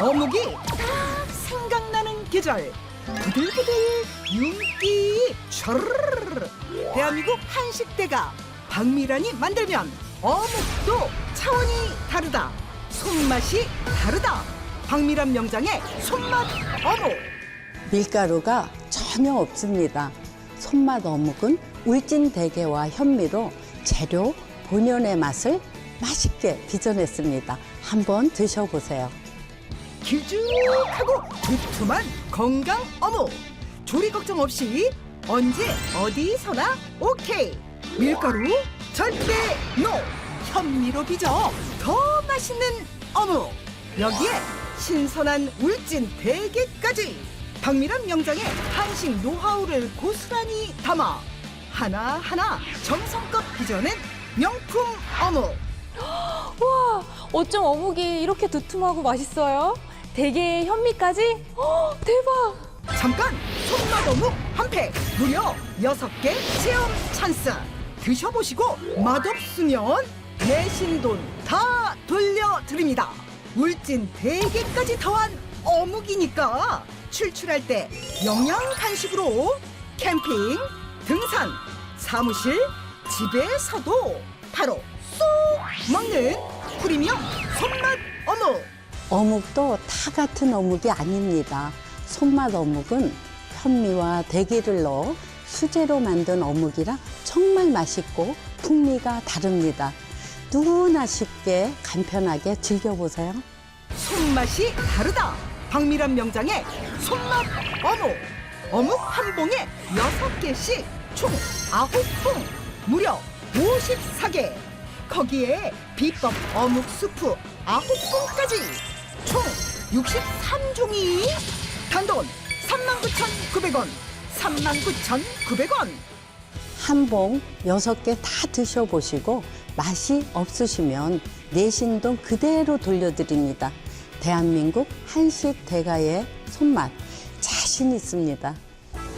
어묵이 딱 생각나는 계절 부들부들 윤기 촤르르르 대한민국 한식대가 박미란이 만들면 어묵도 차원이 다르다 손맛이 다르다 박미란 명장의 손맛 어묵 밀가루가 전혀 없습니다. 손맛 어묵은 울진 대게와 현미로 재료 본연의 맛을 맛있게 빚어냈습니다. 한번 드셔보세요. 길쭉하고 두툼한 건강 어묵. 조리 걱정 없이 언제 어디서나 오케이. 밀가루 절대 노. 현미로 빚어 더 맛있는 어묵. 여기에 신선한 울진 대게까지. 박미란 명장의 한식 노하우를 고스란히 담아 하나하나 정성껏 빚어낸 명품 어묵. 와, 어쩜 어묵이 이렇게 두툼하고 맛있어요? 대게에 현미까지? 어, 대박! 잠깐! 손맛 어묵 한 팩! 무려 여섯 개 체험 찬스! 드셔보시고 맛없으면 내신 돈 다 돌려드립니다! 울진 대게까지 더한 어묵이니까 출출할 때 영양 간식으로 캠핑 등산 사무실 집에서도 바로 쏙 먹는 프리미엄 손맛 어묵 어묵도 다 같은 어묵이 아닙니다. 손맛 어묵은 현미와 대게를 넣어 수제로 만든 어묵이라 정말 맛있고 풍미가 다릅니다. 누구나 쉽게 간편하게 즐겨보세요. 손맛이 다르다. 박미란 명장의 손맛 어묵. 어묵 한 봉에 여섯 개씩 총 아홉 봉. 무려 54개. 거기에 비법 어묵 수프 아홉 봉까지. 총 63종이 단돈 39,900원. 39,900원. 한봉 여섯 개 다 드셔보시고 맛이 없으시면 내신 돈 그대로 돌려드립니다. 대한민국 한식 대가의 손맛 자신 있습니다.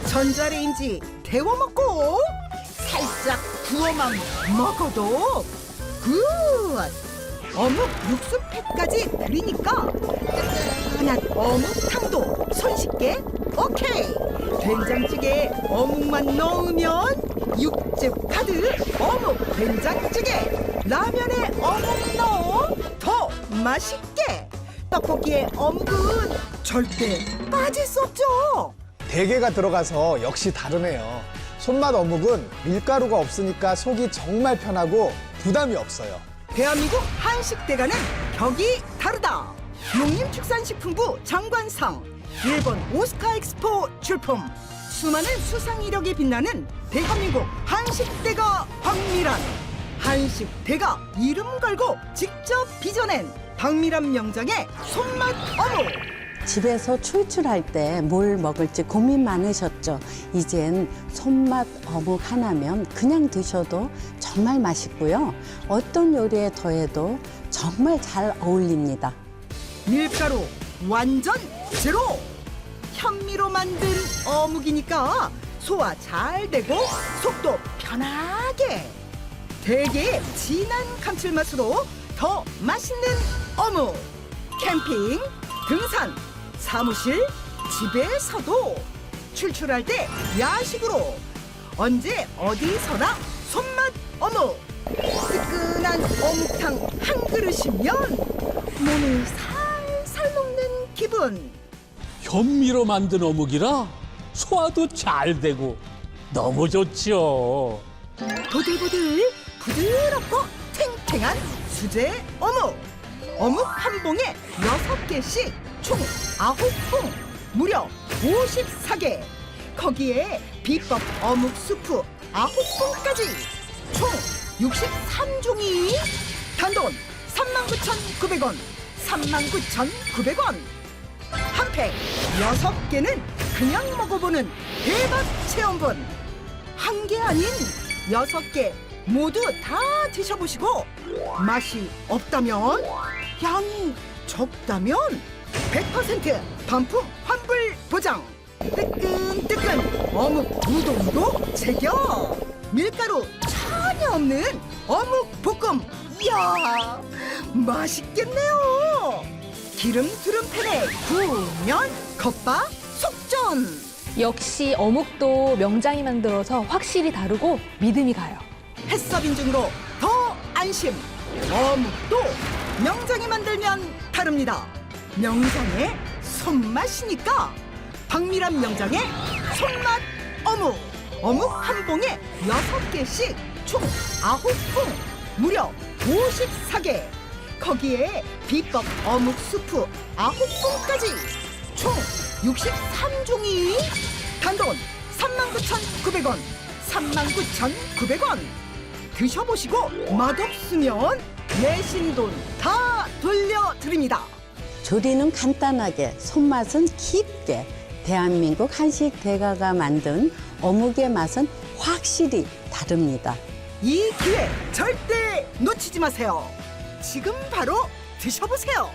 전자레인지 데워 먹고 살짝 구워만 먹어도 굿! 어묵 육수팩까지 드리니까 뜨끈한 어묵탕도 손쉽게 오케이! 된장찌개에 어묵만 넣으면 육즙 가득 어묵 된장찌개 라면에 어묵 넣어 더 맛있게 떡볶이에 어묵은 절대 빠질 수 없죠 대게가 들어가서 역시 다르네요. 손맛 어묵은 밀가루가 없으니까 속이 정말 편하고 부담이 없어요. 대한민국 한식 대가는 격이 다르다. 농림축산식품부 장관상, 일본 오스카 엑스포 출품, 수많은 수상 이력에 빛나는 대한민국 한식 대가 박미란. 한식 대가 이름 걸고 직접 빚어낸 박미란 명장의 손맛 어묵. 집에서 출출할 때 뭘 먹을지 고민 많으셨죠? 이젠 손맛 어묵 하나면 그냥 드셔도 정말 맛있고요. 어떤 요리에 더해도 정말 잘 어울립니다. 밀가루 완전 제로 현미로 만든 어묵이니까 소화 잘 되고 속도 편하게 되게 진한 감칠맛으로 더 맛있는 어묵 캠핑 등산 사무실 집에서도 출출할 때 야식으로 언제 어디서나 손맛 어묵 뜨끈한 어묵탕 한 그릇이면 몸을 살살 녹는 기분 현미로 만든 어묵이라 소화도 잘 되고 너무 좋죠. 보들보들 부드럽고 탱탱한 수제 어묵 어묵 한 봉에 여섯 개씩 총 아홉 봉 무려 54개. 거기에 비법 어묵 수프 아홉 봉까지 총 63종이 단돈 39,900원 39,900원. 한팩 여섯 개는 그냥 먹어보는 대박 체험분. 한 개 아닌 여섯 개 모두 다 드셔보시고 맛이 없다면 양이 적다면 100% 반품 환불 보장. 뜨끈뜨끈 어묵 우동도 제격 밀가루 전혀 없는 어묵 볶음. 이야 맛있겠네요. 기름 두름 팬에 구우면 겉바 속전. 역시 어묵도 명장이 만들어서 확실히 다르고 믿음이 가요. 햇섭 인증으로 더 안심. 어묵도 명장이 만들면 다릅니다 명장의 손맛이니까. 박미란 명장의 손맛 어묵. 어묵 한 봉에 여섯 개씩 총 아홉 봉. 무려 54개. 거기에 비법 어묵 수프 아홉 봉까지 총 63종이 단돈 39,900원 39,900원. 드셔보시고 맛없으면 내신 돈 다 돌려드립니다 조리는 간단하게, 손맛은 깊게. 대한민국 한식 대가가 만든 어묵의 맛은 확실히 다릅니다. 이 기회 절대 놓치지 마세요 지금 바로 드셔보세요